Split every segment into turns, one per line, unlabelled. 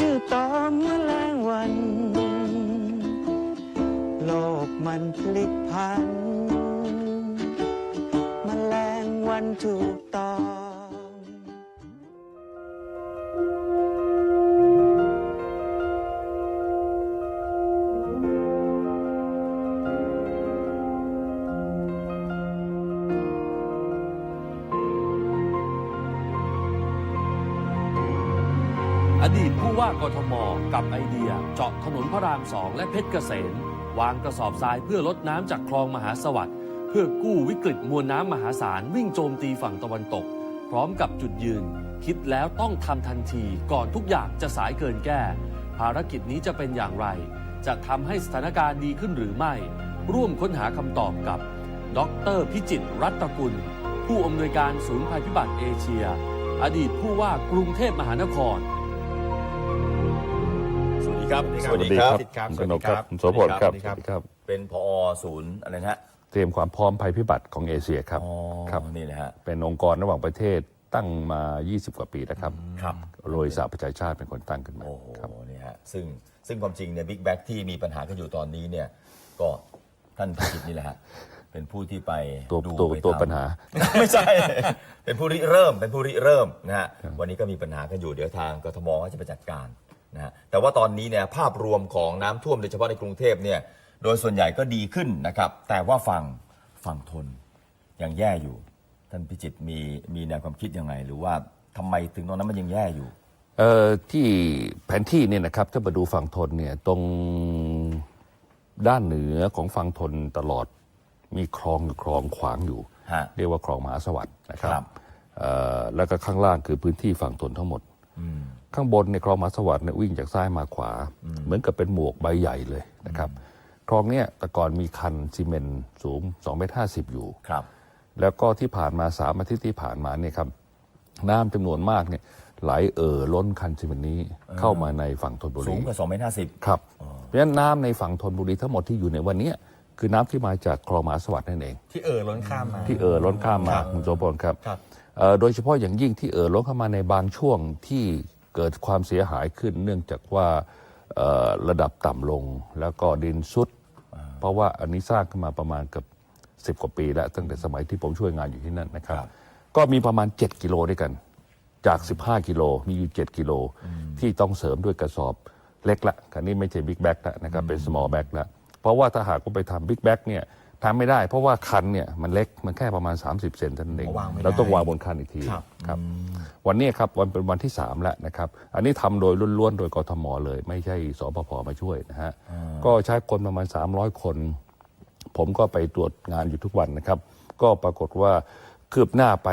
ชื่อตอมแมลงวัน โลกมันพลิกพันแมลงวันถูกตอ
อดีตผู้ว่ากทม กับไอเดีย เจาะถนนพระรามสองและเพชรเกษมวางกระสอบทรายเพื่อลดน้ำจากคลองมหาสวัสดิ์เพื่อกู้วิกฤตมวลน้ำมหาศาลวิ่งโจมตีฝั่งตะวันตก พร้อมกับจุดยืน คิดแล้วต้องทำทันทีก่อนทุกอย่างจะสายเกินแก้ ภารกิจนี้จะเป็นอย่างไร จะทำให้สถานการณ์ดีขึ้นหรือไม่ ร่วมค้นหาคำตอบกับ ดรพิจิตรรัตกุล ผู้อำนวยการศูนย์ภัยพิบัติเอเชีย อดีตผู้ว่ากรุงเทพมหานคร
สวัสดีครับ
สวัสดีครับ
ครับ
คุณ
สวัส
กน
ดี
ก
ค
ค
รั
รั
บบ
คุณโสพลครับ
สวัสดีครับ
ครับ
เป็นพอศูนย์อะไรนะฮะ
เตรียมความพร้อมภัยพิบัติของเอเชียครับ
อ๋อ
ครับ
นี่นะฮะ
เป็นองค์กรระหว่างประเทศตั้งมา 20 กว่าปีแล้วครับ
ครับ
โดยสหประชาชาติเป็นคนตั้งขึ้นมา
โอ้โห
ครับ
นี่ฮะซึ่งซึ่งความจริงเนี่ยบิ๊กแบ็กที่มีปัญหากันอยู่ตอนนี้เนี่ยก็ท่านพิจิตรนี่แหละฮะเป็นผู้ที่ไป
ตัว
ดู
ตัว
ไป
ตัว
ทำ
ปัญหา
ไม่ใช่ เป็นผู้ริเริ่มเป็นผู้ริเริ่มนะฮะวันนี้ก็มีปัญหากันอยู่เดี๋ยวทางกทมก็จะไปจัดการ นะฮะแต่ว่าตอนนี้เนี่ยภาพรวมของน้ำท่วมโดยเฉพาะในกรุงเทพเนี่ยโดยส่วนใหญ่ก็ดีขึ้นนะครับ แต่ว่าฝั่งฝั่งทนยังแย่อยู่ ท่านพิจิตรมีมีแนวความคิดยังไง หรือว่าทำไมถึงตรงนั้นมันยังแย่อยู่
เอ่อที่แผนที่เนี่ยนะครับถ้ามาดูฝั่งทนเนี่ยตรงด้านเหนือของฝั่งทนตลอดมีคลองอยู่คลองขวางอยู่
ฮะ
เรียกว่าคลองมหาสวัสดิ์นะครับ
ครับ
เอ่อแล้วก็ข้างล่างคือพื้นที่ฝั่งทนทั้งหมด ข้างบนในยคลองมหาสวัสดิ์เนี่ยวิ่งจากซ้ายมาขวา เหมือนกับเป็นหมวกใบใหญ่เลยนะครับคลองเนี้ยแต่ก่อนมีคันซีเมนต์สูง2เมตร50อยู่
ครับ
แล้วก็ที่ผ่านมาสามอาทิตย์ที่ผ่านมาเนี่ยครับน้ำจำนวนมากเนี่ยไหลเอ่อล้นคันซีเมนต์นี้เข้ามาในฝั่งธนบุ
สู
รี
งกว่า2เมตรห้าสิบ
ครับเพราะฉะนั้นน้ำในฝั่งธนบุรีทั้งหมดที่อยู่ในวันเนี้ยคือน้ำที่มาจากคลองมหาสวัสดิ์นั่นเอง
ที่เอ่อล้นข้ามมา
ที่เอ่อล้นข้ามมา
ครับ
คุณโสพลครับ
ครับ
เอ่อโดยเฉพาะอย่างยิ่งที่เอ่อล้นเข้ามาในบางช่วงที่ เกิดความเสียหายขึ้น เนื่องจากว่าเอ่อระดับต่ำลงแล้วก็ดินซุด เพราะว่าอันนี้สร้างขึ้นมาประมาณเกือบสิบกว่าปีแล้ว ตั้งแต่สมัยที่ผมช่วยงานอยู่ที่นั่นนะครับ
ครับ
ก็มีประมาณ 7 กิโลด้วยกัน จาก 15 กิโลมีอยู่ 7 กิโลที่ต้องเสริมด้วยกระสอบเล็กละคันนี้ไม่ใช่บิ๊กแบ็กแล้วนะครับเป็น small bag แล้วเพราะว่าถ้าหากว่าไปทำบิ๊กแบ็กเนี่ย ทำไม่ได้ เพราะว่าคันเนี่ยมันเล็กมันแค่ประมาณ 30 เซนเท่านั้นเอง
วางไม่ได้
เราต้องวางบนคันอีกที
ครับ
ครับวันนี้ครับวันเป็นวันที่ 3 แล้วนะครับ อันนี้ทำโดยล้วนๆ โดยกทมเลย ไม่ใช่สปพมาช่วยนะฮะก็ใช้คนประมาณ 300 คน ผมก็ไปตรวจงานอยู่ทุกวันนะครับ ก็ปรากฏว่าคืบหน้าไป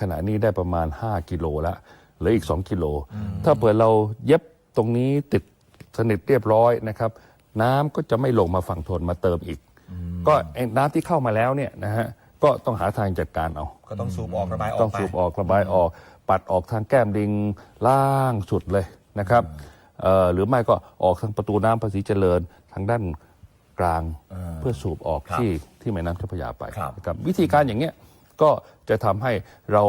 ขณะนี้ได้ประมาณ 5 กิโลละเหลืออีก 2 กิโล ถ้าเผื่อเราเย็บตรงนี้ติดสนิทเรียบร้อยนะครับ น้ำก็จะไม่ลงมาฝั่งทนมาเติมอีก ก็ไอ้น้ำที่เข้ามาแล้วเนี่ยนะฮะก็ต้องหาทางจัดการเอา
ก็ต้องสูบออกระบายออก
ต้อง
ไป
สูบออกระบายออก ปัดออกทางแก้มดิงล่างสุดเลยนะครับเอ่อหรือไม่ก็ออกทางประตูน้ำภาษีเจริญทางด้านกลางเพื่อสูบออก
ครับ
ที่ที่แม่น้ำเจ้าพระยาไป
ครับ
นะครับวิธีการอย่างเงี้ยก็จะทำให้เรา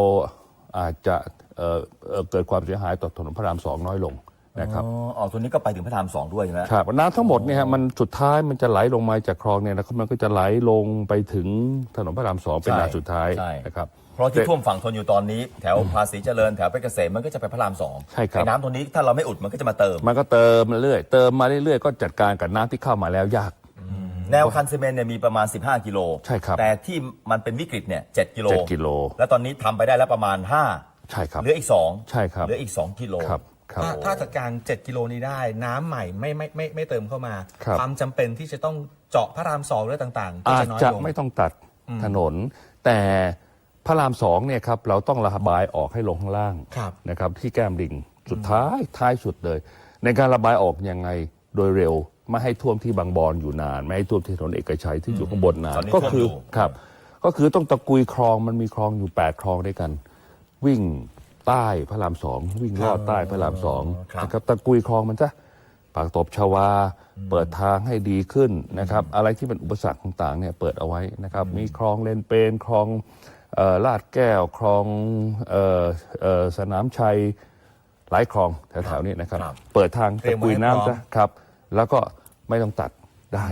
อาจจะเอ่อเอ่อเกิดความเสียหายต่อถนนพระรามสองน้อยลง นะครับ
อ๋อเอาตัวนี้ก็ไปถึงพระรามสองด้วยใช่ไหม
ครับน้ำทั้งหมดเนี่ยฮะมันสุดท้ายมันจะไหลลงมาจากคลองเนี่ยนะครับมันก็จะไหลลงไปถึงถนนพระรามสองเป็น
ใช่
ด่านสุดท้าย
ใช่
นะครับ
เพราะที่ท่วมฝั่งทนอยู่ตอนนี้แถวภาษีเจริญแถวเพชรเกษมมันก็จะไปพระรามสอง
ใช่ครับ
ไอ้น้ำตรงนี้ถ้าเราไม่อุดมันก็จะมาเติม
มันก็เติมมาเรื่อยเติมมาเรื่อยๆก็จัดการกับน้ำที่เข้ามาแล้วยาก
แนวคันซีเมนต์เนี่ยมีประมาณ 15 กิโล
ใช่ครับ
แต่ที่มันเป็นวิกฤตเนี่ย7กิโล
เจ็ดกิโล
แล้วตอนนี้ทำไปได้แล้วประมาณ 5
ใช่ครับ
เหลืออีก 2
ใช่ครับ
เหลืออีก 2 กิโล
ครับครับ
ถ้าถ้าจัดการ 7 กิโลนี้ได้ น้ำใหม่ไม่ไม่ไม่ไม่เติมเข้ามา
ครับ
ความจำเป็นที่จะต้องเจาะพระรามสองหรือต่างๆก็
อาจ
จะน้อย
จะ
ลง
ไม่ต้องตัดถนน แต่พระรามสองเนี่ยครับเราต้องระบายออกให้ลงข้างล่าง
ครับ
นะครับที่แก้มดิ่งสุดท้ายท้ายสุดเลย ในการระบายออกยังไงโดยเร็วไม่ให้ท่วมที่บางบอนอยู่นาน ไม่ให้ท่วมที่ถนนเอกชัยที่อยู่ข้างบนนา
ต
น
อนนี้
ก็
ท่วม
คือ
อยู่
ครับ ก็คือต้องตะกุยคลองมันมีคลองอยู่แปดคลองด้วยกัน วิ่ง ใต้พระรามสองวิ่งลอดใต้พระรามสอง
ครับ
นะครับตะกุยคลองมันซะปากตบชวา เปิดทางให้ดีขึ้นนะครับ อะไรที่เป็นอุปสรรคต่างๆเนี่ยเปิดเอาไว้นะครับ มีคลองเลนเปนคลองเอ่อลาดแก้วคลองเอ่อเอ่อสนามชัยหลายคลองแถวๆนี้นะครับ
ครับ
เปิดทาง
เตรี
ตะ
ยมไว้
กุย
ให้
น้ำ
พร้อ
ซะ
ม
ครับแล้วก็ไม่ต้องตัดได้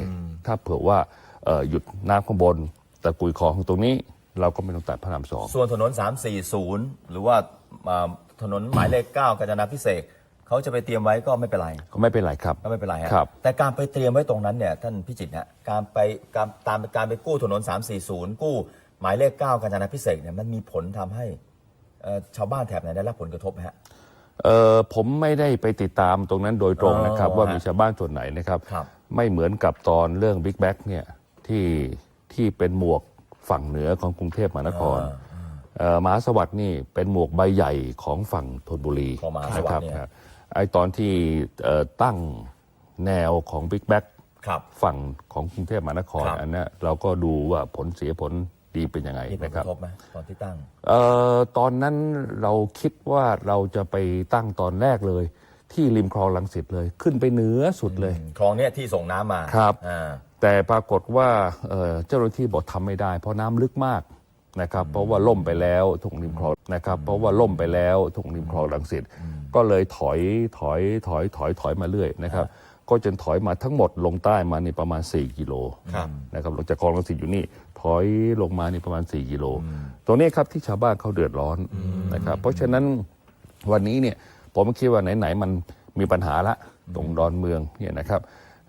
ถ้าเผื่อว่าเอ่อหยุดน้ำข้างบนตะกุยคลองตรงนี้เราก็ไม่ต้องตัดพระรามสอง
ส่วนถนน 340 หรือว่า อ่าถนนหมายเลข9กาญจนาพิเศษกเขาจะไปเตรียมไว้ก็ไม่เป็นไร
ก็ไม่เป็นไรครับ
ก็ไม่เป็นไรฮะ
ครับ
แต่การไปเตรียมไว้ตรงนั้นเนี่ยท่านพิจิตรฮะการไปการตามการไปกู้ถนน 340 กู้หมายเลข9กาญจนาพิเศษกเนี่ยมันมีผลทำให้เอ่อชาวบ้านแถบไหนได้รับผลกระทบไหมฮะ
เออผมไม่ได้ไปติดตามตรงนั้นโดยตรงนะครับ
อ๋อ
ว่า
ฮะ
มีชาวบ้านส่วนไหนนะครับ
ครับ
ไม่เหมือนกับตอนเรื่องบิ๊กแบ็กเนี่ยที่ที่เป็นหมวกฝั่งเหนือของกรุงเทพมหานครเอ่อ มหาสวัสดิ์นี่เป็นหมวกใบใหญ่ของฝั่งธนบุรี
ของมหาสวัสดิ์
นะ
เนี่ย
ครับไอตอนที่เอ่อตั้งแนวของบิ๊กแบ็ก
ครับ
ฝั่งของกรุงเทพมหานคร
ครับ
อันเนี้ยเราก็ดูว่าผลเสียผลดีเป็นยังไง
มีผล
นะ
ก
ครับ
ระทบไหมตอนที่ตั้ง
เอ่อตอนนั้นเราคิดว่าเราจะไปตั้งตอนแรกเลย ที่ริมคลองลังสิตเลย ขึ้นไปเหนือสุดเลย
คลองเนี้ยที่ส่งน้ำมา
ครับ
อ่า
แต่ปรากฏว่าเอ่อเจ้าหน้าที่บอกทำไม่ได้ เพราะน้ำลึกมาก นะครับเพราะว่าล่มไปแล้วทุ่งริมคลองนะครับเพราะว่าล่มไปแล้วทุ่งริมคลองลังสิตก็เลยถอยถอยถอยถอยถอยมาเรื่อยนะครับก็จนถอยมาทั้งหมดลงใต้มานี่ประมาณ 4 กิโล
ครับ
นะครับลงจากคลองลังสิตอยู่นี่ถอยลงมานี่ประมาณ 4 กิโล ตรงนี้ครับที่ชาวบ้านเขาเดือดร้อนนะครับเพราะฉะนั้นวันนี้เนี่ยผมคิดว่าไหนๆมันมีปัญหาละตรงดอนเมืองเนี่ยนะครับ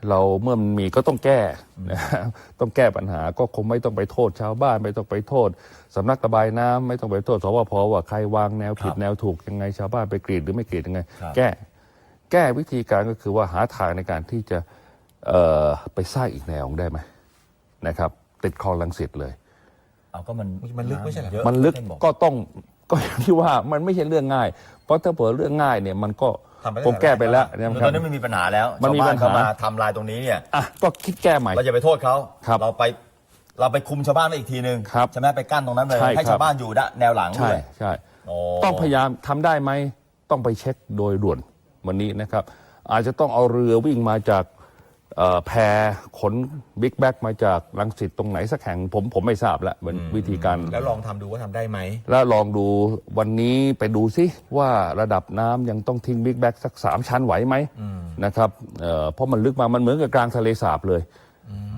เราเมื่อมันมีก็ต้องแก้นะต้องแก้ปัญหาก็คงไม่ต้องไปโทษชาวบ้าน ไม่ต้องไปโทษสำนักระบายน้ำไม่ต้องไปโทษสวพว่าใครวางแนวผิด
ครับ
แนวถูกยังไงชาวบ้านไปกรีดหรือไม่กรีดยังไง
ครับ
แก้แก้วิธีการก็คือว่าหาทางในการที่จะเอ่อไปสร้างอีกแนวได้ไหมนะครับ ติดคลองลังสิตเลย
เอาก็มัน
มันลึกไม่ใช่เหรอ
เยอะ
มันลึก
ท่าบอก
ก็ต้องก็อย่างที่ว่ามันไม่ใช่เรื่องง่าย เพราะถ้าเผื่อเรื่องง่ายเนี่ยมันก็
ทำไปได้
คงแก้ไปแล้ว
หลาย
นะ
ต
ค
อ
รั
น
บ
นี้มันมีปัญหาแล้ว
มันมี
ชาวบ้า
ปัญหา
เข้ามาทำลายตรงนี้เนี่ย
อะก็คิดแก้ใหม่
เราอย่าไปโทษเขา
ครับ
เราไปเราไปคุมชาวบ้านไว้อีกทีนึง
ครับ
ใช่ไหมไปกั้นตรงนั้นเลย
ใช่
ให้
ครับ
ชาวบ้านอยู่ด้านแนวหลัง
ใช่
ด้วย
ใช่
โอ้
ต้องพยายามทำได้ไหมต้องไปเช็คโดยด่วนวันนี้นะครับ อาจจะต้องเอาเรือวิ่งมาจากเอ่อ แพขนบิ๊กแบ็กมาจากลังสิตตรงไหนสักแห่งผมผมไม่ทราบแล้วมันวิธีการ
แล้วลองทำดูว่าทำได้ไหม
แล้วลองดูวันนี้ไปดูซิว่าระดับน้ำยังต้องทิ้งบิ๊กแบ็กสักสามชั้นไหวไหมนะครับเอ่อเพราะมันลึกมามันเหมือนกับกลางทะเลสาบเลย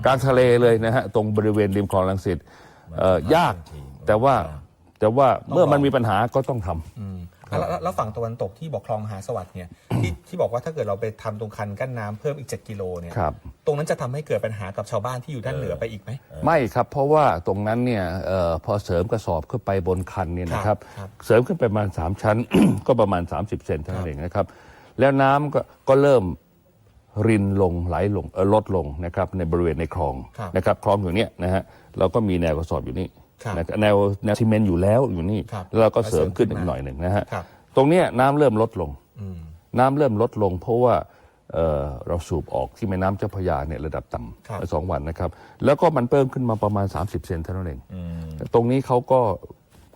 กลางทะเลเลยนะฮะตรงบริเวณริมคลองลังสิตเอ่อยากแต่ว่าแต่ว่าเมื่อมันมีปัญหาก็ต้องทำ
อืมแล้วแล้วแล้วฝั่งตะวันตกที่บอกคลองมหาสวัสดิ์เนี่ยที่ที่บอกว่าถ้าเกิดเราไปทำตรงคันกั้นน้ำเพิ่มอีก 7 กิโลเนี่ย
ครับ
ตรงนั้นจะทำให้เกิดปัญหากับชาวบ้านที่อยู่ด้านเหนือไปอีกไหม
ไม่ครับ เพราะว่าตรงนั้นเนี่ยเออพอเสริมกระสอบขึ้นไปบนคันเนี่ยนะครับ
ครับ
เสริมขึ้นไปประมาณ 3 ชั้น ก็ประมาณ 30 เซนเท่านั้นเองนะครับ แล้วน้ำก็ก็เริ่มรินลงไหลลงเออลดลงนะครับในบริเวณในคลอง
ครับ
นะครับคลองอยู่เนี้ยนะฮะเราก็มีแนวกระสอบอยู่นี่
ครับ
นะครับ แนวแนวซีเมนต์อยู่แล้วอยู่นี่
ครับ
แล้วเราก็เสริมขึ้น
แล้วเสริมขึ้นมา
อีกหน่อยหนึ่งนะฮะ
ครับ
ตรงเนี้ยน้ำเริ่มลดลง
อืม
น้ำเริ่มลดลง เพราะว่าเอ่อเราสูบออกที่แม่น้ำเจ้าพระยาเนี่ยระดับต่
ครับำ
สองวันนะครับ แล้วก็มันเพิ่มขึ้นมาประมาณ 30 เซนเท่านั้นเองตรงนี้เขาก็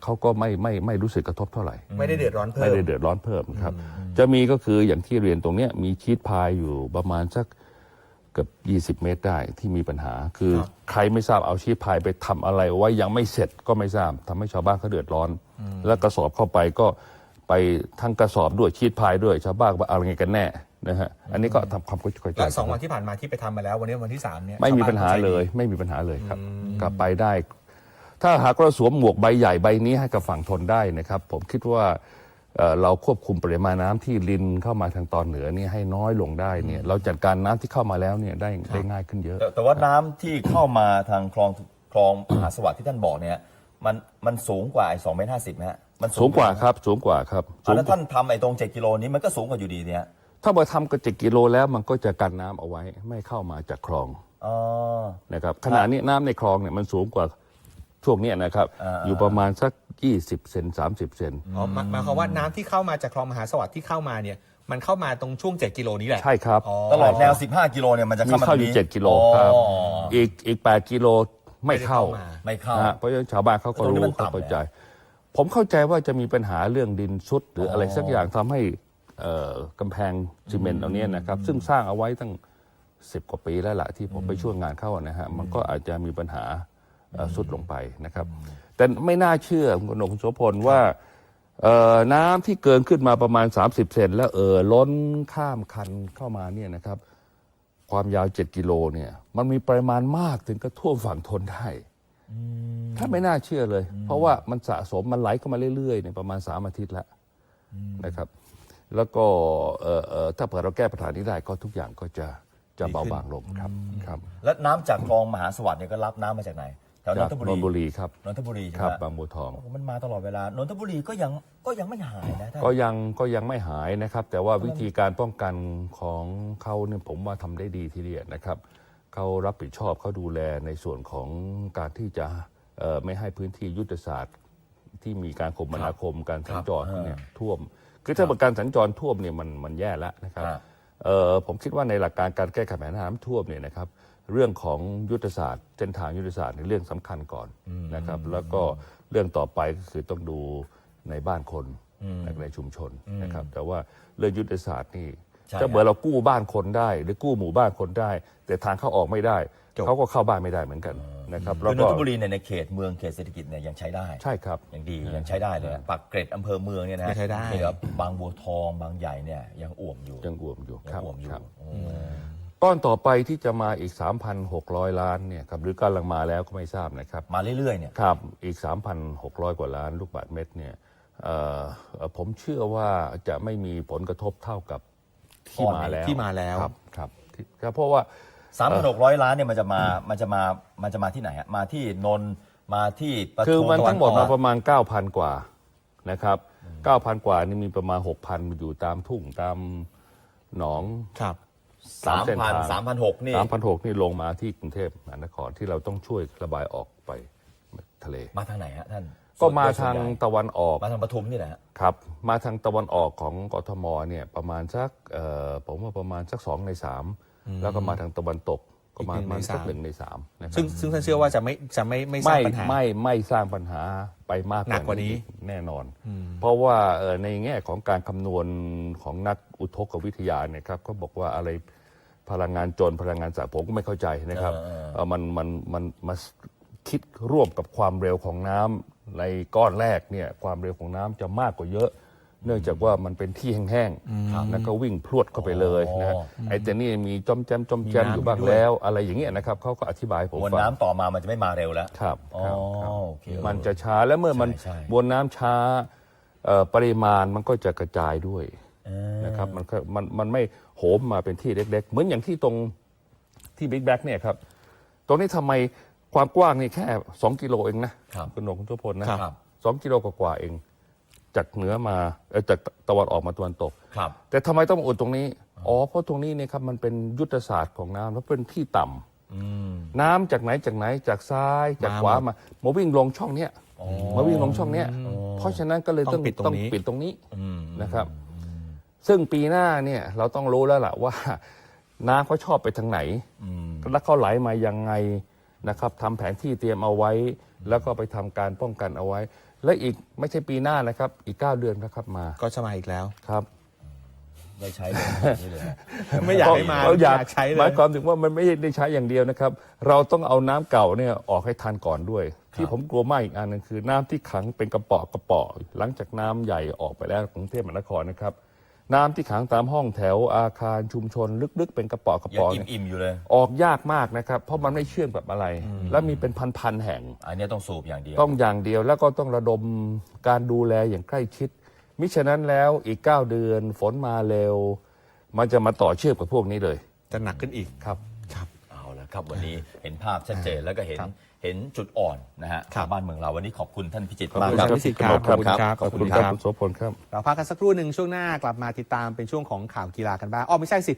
เขาก็ไม่ไม่ไม่รู้สึกกระทบเท่าไหร่
ไม่ได้เดือดร้อนเพิ่
ไม่
ม
ได้เดือดร้อนเพิ่มครับ จะมีก็คืออย่างที่เรียนตรงเนี้ยมีชีตพายอยู่ประมาณสัก เกือบ20 เมตรได้ที่มีปัญหา คือ
ครับ
ใครไม่ทราบเอาชีตพายไปทำอะไรไว้ยังไม่เสร็จก็ไม่ทราบทำให้ชาวบ้านเขาเดือดร้อน แล้วกระสอบเข้าไปก็ไปทั้งกระสอบด้วยชีตพายด้วยชาวบ้านว่าอะไรไงกันแน่นะฮะอันนี้ก็ทำความเข้าใจ
และสองวันที่ผ่านมาที่ไปทำมาแล้ว วันนี้วันที่สามเนี่ย
ไม่มี
ชวบ้น
ปัญหา
ข้ใจดี
เลย ไม่มีปัญหาเลยครับ กลับไปได้ ถ้าหากเราสวมหมวกใบใหญ่ใบนี้ให้กับฝั่งทนได้นะครับ ผมคิดว่า เอ่อเราควบคุมปริมาณน้ำที่รินเข้ามาทางตอนเหนือเนี่ยให้น้อยลงได้เนี่ยเราจัดการน้ำที่เข้ามาแล้วเนี่ยได้ได้ง่ายขึ้นเยอะ
แต่แต่ว่าน้ำที่เข้ามาทางคลองคลองมหาสวัสดิ์ที่ท่านบอกเนี่ยมันมันสูงกว่าไอ้สองเมตรห้าสิบนะฮะมัน
สูงกว่าครับ สูงกว่าครับ
อะ
สูง
แล้วท่านทำไอ้ตรงเจ็ดกิโลนี้มันก็สูงกว่าอยู่ดีเนี่ย
ถ้ามาทำกระจิกกิโลแล้วมันก็จะกันน้ำเอาไว้ไม่เข้ามาจากคลอง
อ๋อ
นะครับขณะนี้น้ำในคลองเนี่ยมันสูงกว่า ช่วงเนี้ยนะครับ
อ่า
อยู่ประมาณสัก 20 เซน30 เซน
อ๋อหมายหมายความว่าน้ำที่เข้ามาจากคลองมหาสวัสดิ์ที่เข้ามาเนี่ย มันเข้ามาตรงช่วง 7 กิโลนี้แหละ
ใช่ครับ
อ๋อ
ตลอดแนว 15 กิโลเนี่ยมันจะ
มี
เข้ามา
เข้า
ต
อ
รง
ยู่
นี้
เจ็ดกิโลครับ
อ๋อ
อีกอีกแปดกิโลไม่เข้า
ไม่ได้เข้ามา
ไม่เข้า
นะฮะเพราะฉะนั้นชาวบ้านเขาก็
ตรงนี้
รู้
มัน
เขา
ต่ำ
เข้าใจ
เนี่ย
ผมเข้าใจว่าจะมีปัญหาเรื่องดินซุดหรืออะไรสักอย่างทำให้เอ่อกำแพงซีเมนต์เหล่านี้นะครับ ซึ่งสร้างเอาไว้ตั้งสิบกว่าปีแล้วล่ะที่ผมไปช่วยงานเข้านะฮะมันก็อาจจะมีปัญหาเอ่อ สุดลงไปนะครับ แต่ไม่น่าเชื่อคุณกนกคุณโสพลว่าน้ำที่เกินขึ้นมาประมาณ 30 เซนแล้วเอ่อล้นข้ามคันเข้ามาเนี่ยนะครับ ความยาว 7 กิโลเนี่ย มันมีปริมาณมากถึงกระท่วมฝั่งทนได้ถ้าไม่น่าเชื่อเลย เพราะว่ามันสะสมมันไหลเข้ามาเรื่อยๆเนี่ยประมาณ3อาทิตย์แล้วนะครับ แล้วก็ถ้าเผื่อเราแก้ปัญหานี้ได้ก็ทุกอย่างก็จะจะเบาบางลงครับครับ
และน้ำจากคลองมหาสวัสดิ์เนี่ยก็รับน้ำมาจากไหน แถวน
จาก
นทบุ
น
รี
นทบุรีครับ
นนทบุรีใช่
ครับ
ไหม
บางบัวทอง
โอ้โหมันมาตลอดเวลานนทบุรีก็ยังก็ยังไม่หายนะท่าน
ก็ยังก็ยังไม่หายนะครับ แต่ว่าวิธีการป้องกันของเขาเนี่ยผมว่าทำได้ดีทีเดียวนะครับเขารับผิดชอบเขาดูแลในส่วนของการที่จะเอ่อไม่ให้พื้นที่ยุทธศาสตร์ที่มีการคมนาคมการสัญจรเนี่ยท่วม คือถ้าการสัญจรท่วมเนี่ยมันมันแย่แล้วนะครับ
ครับ
เอ่อผมคิดว่าในหลักการการแก้ไขปัญหาน้ำท่วมเนี่ยนะครับ เรื่องของยุทธศาสตร์เส้นทางยุทธศาสตร์ในเรื่องสำคัญก่อนนะครับ แล้วก็เรื่องต่อไปก็คือต้องดูในบ้านคนในชุมชนนะครับ แต่ว่าเรื่องยุทธศาสตร์นี่
ใช่
ถ้าเมื่อเรากู้บ้านคนได้ หรือกู้หมู่บ้านคนได้ แต่ทางเข้าออกไม่ได้
จบ
เขาก็เข้าบ้านไม่ได้เหมือนกันนะครับ
คื
แล้ว
อน
ก็
นทบุรีเนี่ยในเขตเมืองเขตเศรษฐกิจเนี่ยยังใช้ได้
ใช่ครับ
ยังดียังใช้ได้เลยปักเกร็ดอำเภอเมืองเนี่ยนะ
ยังใช้ได้
นี่ครับบางบัวทองบางใหญ่เนี่ยยังอ่วมอยู่
ยังอ่วมอยู่
ยั
ครับ
อ่วมอยู่
ครับ
โอ้
ก้อนต่อไปที่จะมาอีก 3,600 ล้านเนี่ยครับหรือกำลังมาแล้วก็ไม่ทราบนะครับ
มาเรื่อยๆเนี่ย
ครับอีก 3,600 กว่าล้านลูกบาศก์เมตรเนี่ยเอ่อเอ่อผมเชื่อว่าจะไม่มีผลกระทบเท่ากับที่มาแล้ว
ที่มาแล้ว
ครับครับที่ครับเพราะว่า
สามพันหกร้อยล้านเนี่ยมันจะมา มันจะมา มันจะมาที่ไหนฮะ มาที่นนท์มาที่ปทุ
คือมัน
ตะวั
ทั้งหมด
อ
มา
อก
ประมาณ 9,000 กว่านะครับ 9,000 กว่านี่มีประมาณ 6,000 อยู่ตามทุ่งตามหนอง
ครับ
สาม
เส้น
พัน
ทาง
สามพันหกนี่
3,600นี่ลงมาที่กรุงเทพมหานครที่เราต้องช่วยระบายออกไปทะเล
มาทางไหนฮะท่าน
ก็มา
ส่วน
ทาง
ใหญ่
ตะวันออก
มาทางปทุมนี่แหละฮะ
ครับ มาทางตะวันออกของกทมเนี่ยประมาณสักเอ่อผมว่าประมาณสักสองในสามแล้วก็มาทางตะวันตกก็มา
อีกหนึ่ง
ประมาณ
ใน
สัก
สาม
หนึ่งในสามนะครับ
ซึ่งซึ่งท่านเชื่อว่าจะไม่จะไม่ไม่สร้า
ไม่
งปัญหา
ไม่ไม่สร้างปัญหาไปมาก
หนักกว่านี้
แน่นอน เพราะว่าเอ่อในแง่ของการคำนวณของนักอุทกวิทยาเนี่ยครับเขาบอกว่าอะไรพลังงานจนพลังงานสะผมก็ไม่เข้าใจนะครับเอ่อมันมันมันมาคิดร่วมกับความเร็วของน้ำในก้อนแรกเนี่ยความเร็วของน้ำจะมากกว่าเยอะ เนื่องจากว่ามันเป็นที่แห้งๆแล้วก็วิ่งพรวดเข้าไปเลยนะฮะไอ้แต่นี่มีจอมแจมจอมแจม
มีน้ำ
อยู่บ้าง
ด้วย
แล้ว อะไรอย่างเงี้ยนะครับเขาก็อธิบายให้ผม
มวล
ฟัง
น้ำต่อมามันจะไม่มาเร็วแล้ว
ครับ
อ๋อ
ครับครับ
โอเค
มันจะช้าแล้วเมื่อมัน
ใช่ใช่
มวลน้ำช้าเอ่อปริมาณมันก็จะกระจายด้วยนะครับมันก็มันมันไม่โหมมาเป็นที่เล็ก ๆ เหมือนอย่างที่ตรงที่บิ๊กแบ็กเนี่ยครับ ตรงนี้ทำไมความกว้างนี่แค่ 2 กิโลเองนะครับคุณหนงคุณทุพลนะครับสองกิโลกว่าๆเอง จากเหนือมาเอ่อจากตะวันออกมาตะวันตก
ครับ
แต่ทำไมต้องมาอุดตรงนี้ อ๋อ เพราะตรงนี้เนี่ยครับมันเป็นยุทธศาสตร์ของน้ำแล้วเป็นที่ต่ำน้ำจากไหนจากไหนจากซ้ายจากขวามามาวิ่งลงช่องเนี้ยมาวิ่งลงช่องเนี้ยเพราะฉะนั้นก็เลย
ต้
ต้
อ
องง
ปิดตรงนี้
ปิดตรงนี้นะครับ ซึ่งปีหน้าเนี่ยเราต้องรู้แล้วล่ะว่า น้ำเขาชอบไปทางไหนแล้วเขาไหลมายังไงนะครับทำแผนที่เตรียมเอาไว้ แล้วก็ไปทำการป้องกันเอาไว้ และอีกไม่ใช่ปีหน้านะครับ อีก 9 เดือนนะครับมา
ก็จะมาอีกแล้ว
ครับ
ได้ใช้เลยนี่เลย
ไม่อยากให้มา
เราอยาก
ใช้เล
หมาย
ย
ความถึงว่ามันไม่ได้ใช้อย่างเดียวนะครับ เราต้องเอาน้ำเก่าเนี่ยออกให้ทันก่อนด้วย ที่ผมกลัวมากอีกอันหนึงคือน้ำที่ขังเป็นกระป๋อกระป๋อหลังจากน้ำใหญ่ออกไปแล้วกรุงเทพมหานครนะครับ น้ำที่ขังตามห้องแถวอาคารชุมชนลึกๆ เป็นกระป๋อกระ
ยัง
ป๋อ
อิ่ม
เนี่ย
อิ่มๆอยู่เลย
ออกยากมากนะครับ เพราะมันไม่เชื่อมกับอะไร แล้วมีเป็นพันๆแห่ง
อันนี้ต้องสูบอย่างเดียว
ต้องอย่างเดียวแล้วก็ต้องระดมการดูแลอย่างใกล้ชิด มิฉะนั้นแล้วอีก 9 เดือนฝนมาเร็ว มันจะมาต่อเชื่อมกับพวกนี้เลย
จะหนักขึ้นอีก
ครับ
เอาละครับวันนี้เห็นภาพชัดเจนแล้วก็เห็น
ครับ
เห็นจุดอ่อนนะฮะ
ครับ
บ้านเมืองเราวันนี้ขอบคุณท่านพิจิตร
ขอบ
มาก
คุณ
ค
ครั
รั
บบพิสิทธิ์ครับขอบคุณครับ
ขอบคุณครับคุณโสพลครับ
เราพักกันสักครู่หนึ่งช่วงหน้ากลับมาติดตามเป็นช่วงของข่าวกีฬากันบ้างอ๋อไม่ใช่สิ